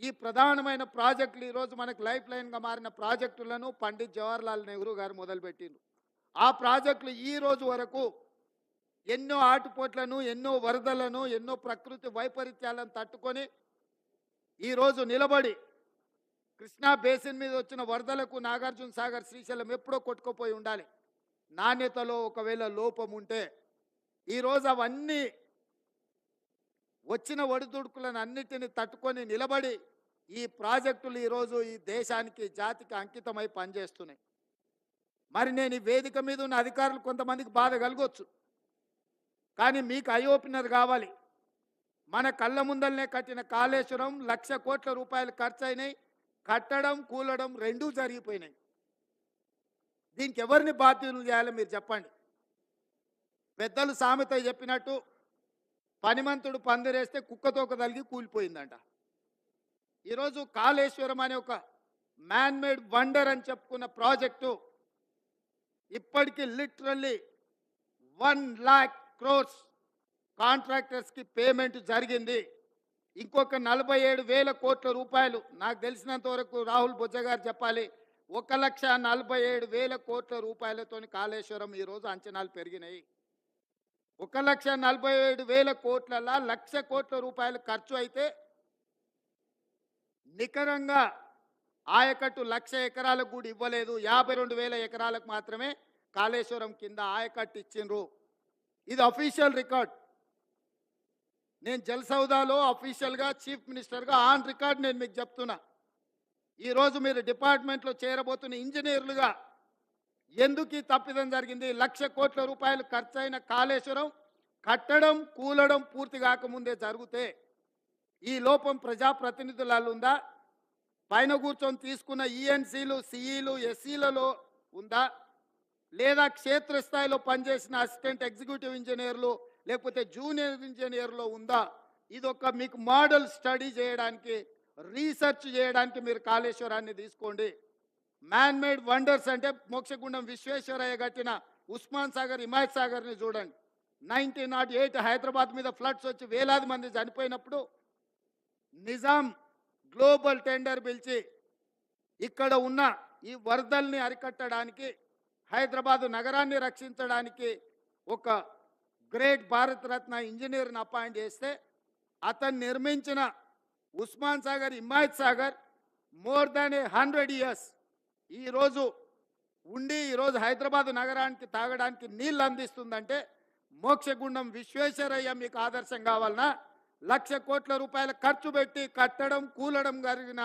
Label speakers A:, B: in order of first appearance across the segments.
A: ఈ ప్రధానమైన ప్రాజెక్టులు ఈరోజు మనకు లైఫ్ లైన్గా మారిన ప్రాజెక్టులను పండిత్ జవహర్లాల్ నెహ్రూ గారు మొదలుపెట్టిండ్రు. ఆ ప్రాజెక్టులు ఈ రోజు వరకు ఎన్నో ఆటుపోట్లను ఎన్నో వరదలను ఎన్నో ప్రకృతి వైపరీత్యాలను తట్టుకొని ఈరోజు నిలబడి కృష్ణా బేసిన్ మీద వచ్చిన వరదలకు నాగార్జున సాగర్ శ్రీశైలం ఎప్పుడో కొట్టుకుపోయి ఉండాలి. నాణ్యతలో ఒకవేళ లోపం ఉంటే ఈరోజు అవన్నీ వచ్చిన ఒడిదుడుకులను అన్నిటిని తట్టుకొని నిలబడి ఈ ప్రాజెక్టులు ఈరోజు ఈ దేశానికి జాతికి అంకితమై పనిచేస్తున్నాయి. మరి నేను ఈ వేదిక మీద ఉన్న అధికారులు కొంతమందికి బాధ కలగొచ్చు. కానీ మీకు ఐ ఓపెనర్ కావాలి. మన కళ్ళ ముందల్నే కట్టిన కాళేశ్వరం లక్ష కోట్ల రూపాయలు ఖర్చు అయినాయి కట్టడం కూలడం రెండూ జరిగిపోయినాయి. దీనికి ఎవరిని బాధ్యులు చేయాలో మీరు చెప్పండి. పెద్దలు సామెత చెప్పినట్టు పనిమంతుడు పందిరేస్తే కుక్కతోక తలిగి కూలిపోయిందంట. ఈరోజు కాళేశ్వరం అనే ఒక మ్యాన్మేడ్ వండర్ అని చెప్పుకున్న ప్రాజెక్టు ఇప్పటికీ లిటరల్లీ వన్ ల్యాక్ క్రోర్స్ కాంట్రాక్టర్స్కి పేమెంట్ జరిగింది. ఇంకొక నలభై ఏడు వేల కోట్ల రూపాయలు నాకు తెలిసినంత వరకు రాహుల్ బుజ్జ గారు చెప్పాలి ఒక లక్ష నలభై ఏడు వేల కోట్ల రూపాయలతోని కాళేశ్వరం ఈరోజు అంచనాలు పెరిగినాయి. ఒక లక్ష నలభై ఏడు వేల కోట్లలా లక్ష కోట్ల రూపాయలు ఖర్చు అయితే నికరంగా ఆయకట్టు లక్ష ఎకరాలకు కూడా ఇవ్వలేదు. యాభై రెండు వేల ఎకరాలకు మాత్రమే కాళేశ్వరం కింద ఆయకట్టు ఇచ్చిండ్రు. ఇది అఫీషియల్ రికార్డ్ నేను జలసౌదాలో అఫీషియల్గా చీఫ్ మినిస్టర్గా ఆన్ రికార్డ్ నేను మీకు చెప్తున్నా. ఈరోజు మీరు డిపార్ట్మెంట్లో చేరబోతున్న ఇంజనీర్లుగా ఎందుకు ఈ తప్పిదం జరిగింది? లక్ష కోట్ల రూపాయలు ఖర్చైన కాళేశ్వరం కట్టడం కూలడం పూర్తి కాకముందే జరిగితే ఈ లోపం ప్రజాప్రతినిధులలో ఉందా? పైన కూర్చొని తీసుకున్న ఈఎన్సీలు సిఈలు ఎస్సీలలో ఉందా? లేదా క్షేత్రస్థాయిలో పనిచేసిన అసిస్టెంట్ ఎగ్జిక్యూటివ్ ఇంజనీర్లు లేకపోతే జూనియర్ ఇంజనీర్లో ఉందా? ఇదొక మీకు మోడల్ స్టడీ చేయడానికి రీసెర్చ్ చేయడానికి మీరు కాళేశ్వరాన్ని తీసుకోండి. మ్యాన్ మేడ్ వండర్స్ అంటే మోక్షగుండం విశ్వేశ్వరయ్య కట్టిన ఉస్మాన్ సాగర్ హిమాయత్ సాగర్ని చూడండి. నైన్టీన్ నాట్ ఎయిట్ హైదరాబాద్ మీద ఫ్లడ్స్ వచ్చి వేలాది మంది చనిపోయినప్పుడు నిజాం గ్లోబల్ టెండర్ పిలిచి ఇక్కడ ఉన్న ఈ వరదల్ని అరికట్టడానికి హైదరాబాదు నగరాన్ని రక్షించడానికి ఒక గ్రేట్ భారతరత్న ఇంజనీర్ని అపాయింట్ చేస్తే అతను నిర్మించిన Osman Sagar Himayat Sagar more than a hundred years ఈరోజు ఉండి ఈరోజు హైదరాబాద్ నగరానికి తాగడానికి నీళ్ళు అందిస్తుందంటే మోక్షగుండం విశ్వేశ్వరయ్య మీకు ఆదర్శం కావాలన్నా లక్ష కోట్ల రూపాయల ఖర్చు పెట్టి కట్టడం కూలడం జరిగిన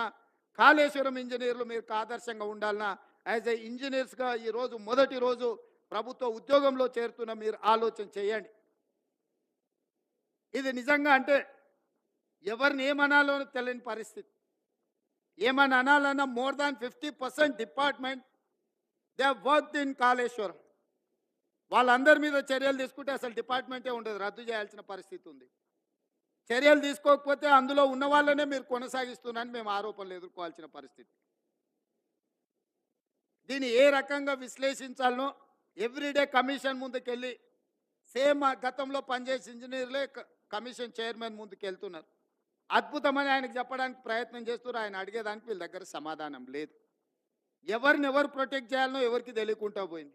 A: కాళేశ్వరం ఇంజనీర్లు మీకు ఆదర్శంగా ఉండాలన్నా యాజ్ ఏ ఇంజనీర్స్గా ఈరోజు మొదటి రోజు ప్రభుత్వ ఉద్యోగంలో చేరుతున్న మీరు ఆలోచన చేయండి. ఇది నిజంగా అంటే ఎవరిని ఏమనాలో తెలియని పరిస్థితి. ఏమని అనాలన్నా more than fifty percent department they work in Kaleshwaram వాళ్ళందరి మీద చర్యలు తీసుకుంటే అసలు డిపార్ట్మెంటే ఉండదు రద్దు చేయాల్సిన పరిస్థితి ఉంది. చర్యలు తీసుకోకపోతే అందులో ఉన్న వాళ్ళనే మీరు కొనసాగిస్తున్నారని మేము ఆరోపణలు ఎదుర్కోవాల్సిన పరిస్థితి. దీన్ని ఏ రకంగా విశ్లేషించాలనో ఎవ్రీడే కమిషన్ ముందుకెళ్ళి సేమ్ ఆ గతంలో పనిచేసే ఇంజనీర్లే క- కమిషన్ చైర్మన్ ముందుకు వెళ్తున్నారు అద్భుతమని ఆయనకు చెప్పడానికి ప్రయత్నం చేస్తున్నారు. ఆయన అడిగేదానికి వీళ్ళ దగ్గర సమాధానం లేదు. ఎవరిని ఎవరు ప్రొటెక్ట్ చేయాలనో ఎవరికి తెలియకుండా పోయింది.